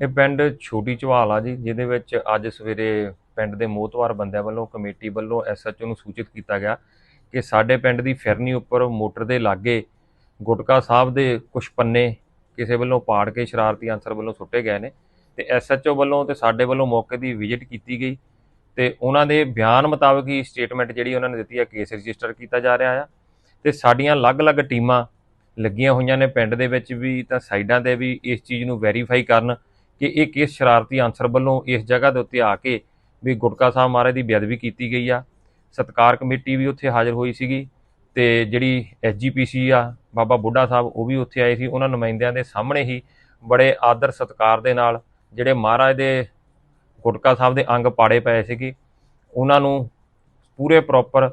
ਇਹ ਪਿੰਡ ਛੋਟੀ ਚਵਾਲ ਆ ਜੀ, ਜਿਹਦੇ ਵਿੱਚ ਅੱਜ ਸਵੇਰੇ ਪਿੰਡ ਦੇ ਮੋਹਤਵਾਰ ਬੰਦਿਆਂ ਵੱਲੋਂ, ਕਮੇਟੀ ਵੱਲੋਂ ਐਸਐਚਓ ਨੂੰ ਸੂਚਿਤ ਕੀਤਾ ਗਿਆ ਕਿ ਸਾਡੇ ਪਿੰਡ ਦੀ ਫਿਰਨੀ ਉੱਪਰ ਮੋਟਰ ਦੇ ਲਾਗੇ ਗੁਟਕਾ ਸਾਹਿਬ ਦੇ ਕੁਝ ਪੰਨੇ ਕਿਸੇ ਵੱਲੋਂ ਪਾੜ ਕੇ ਸ਼ਰਾਰਤੀ ਅਨਸਰ ਵੱਲੋਂ ਸੁੱਟੇ ਗਏ ਨੇ ਤੇ ਐਸਐਚਓ ਵੱਲੋਂ ਤੇ ਸਾਡੇ ਵੱਲੋਂ ਮੌਕੇ ਦੀ ਵਿਜ਼ਿਟ ਕੀਤੀ ਗਈ ਤੇ ਉਹਨਾਂ ਦੇ ਬਿਆਨ ਮੁਤਾਬਕ ਹੀ ਸਟੇਟਮੈਂਟ ਜਿਹੜੀ ਉਹਨਾਂ ਨੇ ਦਿੱਤੀ ਹੈ ਕੇਸ ਰਜਿਸਟਰ ਕੀਤਾ ਜਾ ਰਿਹਾ ਆ ਤੇ ਸਾਡੀਆਂ ਅਲੱਗ-ਅਲੱਗ ਟੀਮਾਂ ਲੱਗੀਆਂ ਹੋਈਆਂ ਨੇ ਪਿੰਡ ਦੇ ਵਿੱਚ ਵੀ ਤਾਂ ਸਾਈਡਾਂ ਤੇ ਵੀ ਇਸ ਚੀਜ਼ ਨੂੰ ਵੈਰੀਫਾਈ ਕਰਨ ਕਿ ਇਹ ਕਿਸ ਸ਼ਰਾਰਤੀ ਅਨਸਰ ਵੱਲੋਂ ਇਸ ਜਗ੍ਹਾ ਦੇ ਉੱਤੇ ਆ ਕੇ ਵੀ ਗੁਟਕਾ ਸਾਹਿਬ ਮਹਾਰਾਜ ਦੀ ਬੇਅਦਬੀ ਕੀਤੀ ਗਈ ਆ। ਸਤਕਾਰ ਕਮੇਟੀ ਵੀ ਉੱਥੇ ਹਾਜ਼ਰ ਹੋਈ ਸੀਗੀ ਤੇ ਜਿਹੜੀ ਐਸਜੀਪੀਸੀ ਆ, ਬਾਬਾ ਬੁੱਢਾ ਸਾਹਿਬ, ਉਹ ਵੀ ਉੱਥੇ ਆਏ ਸੀ। ਉਹਨਾਂ ਨੁਮਾਇੰਦਿਆਂ ਦੇ ਸਾਹਮਣੇ ਹੀ ਬੜੇ ਆਦਰ ਸਤਕਾਰ ਦੇ ਨਾਲ ਜਿਹੜੇ ਮਹਾਰਾਜ ਦੇ ਗੁਟਕਾ ਸਾਹਿਬ ਦੇ ਅੰਗ ਪਾੜੇ ਪਏ ਸੀਗੇ। ਉਹਨਾਂ ਨੂੰ ਪੂਰੇ ਪ੍ਰੋਪਰ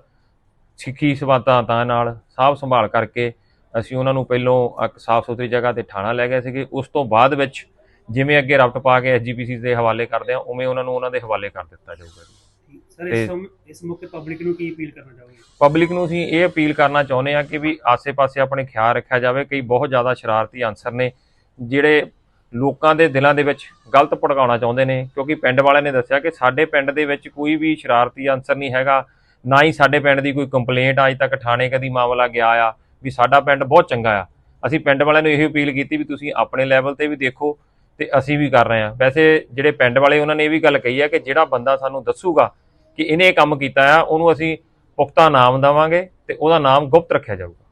ਸਿੱਖੀ ਸਵਾਤਾਂ ਤਾਂ ਨਾਲ ਸਾਫ਼ ਸੰਭਾਲ ਕਰਕੇ ਅਸੀਂ ਉਹਨਾਂ ਨੂੰ ਪਹਿਲੋਂ ਇੱਕ ਸਾਫ਼ ਸੁਥਰੀ ਜਗ੍ਹਾ ਤੇ ਠਾਣਾ ਲੈ ਗਏ ਸੀਗੇ। ਉਸ ਤੋਂ ਬਾਅਦ ਵਿੱਚ ਜਿਵੇਂ ਅੱਗੇ ਰਫਟ ਪਾ ਕੇ ਐਸਜੀਪੀਸੀ ਦੇ ਹਵਾਲੇ ਕਰਦੇ ਆ ਉਵੇਂ ਉਹਨਾਂ ਨੂੰ ਉਹਨਾਂ ਦੇ ਹਵਾਲੇ ਕਰ ਦਿੱਤਾ ਜਾਊਗਾ ਜੀ। ਸਰ ਇਸ ਇਸ ਮੌਕੇ ਪਬਲਿਕ ਨੂੰ ਕੀ ਅਪੀਲ ਕਰਨਾ ਚਾਹੋਗੇ? ਪਬਲਿਕ ਨੂੰ ਅਸੀਂ ਇਹ ਅਪੀਲ ਕਰਨਾ ਚਾਹੁੰਦੇ ਆ ਕਿ ਵੀ ਆਸੇ-ਪਾਸੇ ਆਪਣੇ ਖਿਆਲ ਰੱਖਿਆ ਜਾਵੇ ਕਈ ਬਹੁਤ ਜ਼ਿਆਦਾ ਸ਼ਰਾਰਤੀ ਅਨਸਰ ਨੇ ਜਿਹੜੇ ਲੋਕਾਂ ਦੇ ਦਿਲਾਂ ਦੇ ਵਿੱਚ ਗਲਤ ਭੜਕਾਉਣਾ ਚਾਹੁੰਦੇ ਨੇ ਕਿਉਂਕਿ ਪਿੰਡ ਵਾਲਿਆਂ ਨੇ ਦੱਸਿਆ ਕਿ ਸਾਡੇ ਪਿੰਡ ਦੇ ਵਿੱਚ ਕੋਈ ਵੀ ਸ਼ਰਾਰਤੀ ਅਨਸਰ ਨਹੀਂ ਹੈਗਾ ਨਾ ਹੀ ਸਾਡੇ ਪਿੰਡ ਦੀ ਕੋਈ ਕੰਪਲੇਂਟ ਅੱਜ ਤੱਕ ਥਾਣੇ ਕਦੀ ਮਾਮਲਾ ਗਿਆ ਆ ਵੀ ਸਾਡਾ ਪਿੰਡ ਬਹੁਤ ਚੰਗਾ ਆ। ਅਸੀਂ ਪਿੰਡ ਵਾਲਿਆਂ ਨੂੰ ਇਹ ਅਪੀਲ ਕੀਤੀ ਵੀ ਤੁਸੀਂ ਆਪਣੇ ਲੈਵਲ ਤੇ ਵੀ ਦੇਖੋ ਤੇ ਅਸੀਂ ਵੀ ਕਰ ਰਹੇ ਹਾਂ। ਵੈਸੇ ਜਿਹੜੇ ਪਿੰਡ ਵਾਲੇ, ਉਹਨਾਂ ਨੇ ਇਹ ਵੀ ਗੱਲ ਕਹੀ ਹੈ ਕਿ ਜਿਹੜਾ ਬੰਦਾ ਸਾਨੂੰ ਦੱਸੂਗਾ ਕਿ ਇਹਨੇ ਇਹ ਕੰਮ ਕੀਤਾ ਆ, ਉਹਨੂੰ ਅਸੀਂ ਪੁਖਤਾ ਨਾਮ ਦੇਵਾਂਗੇ ਤੇ ਉਹਦਾ ਨਾਮ ਗੁਪਤ ਰੱਖਿਆ ਜਾਊਗਾ।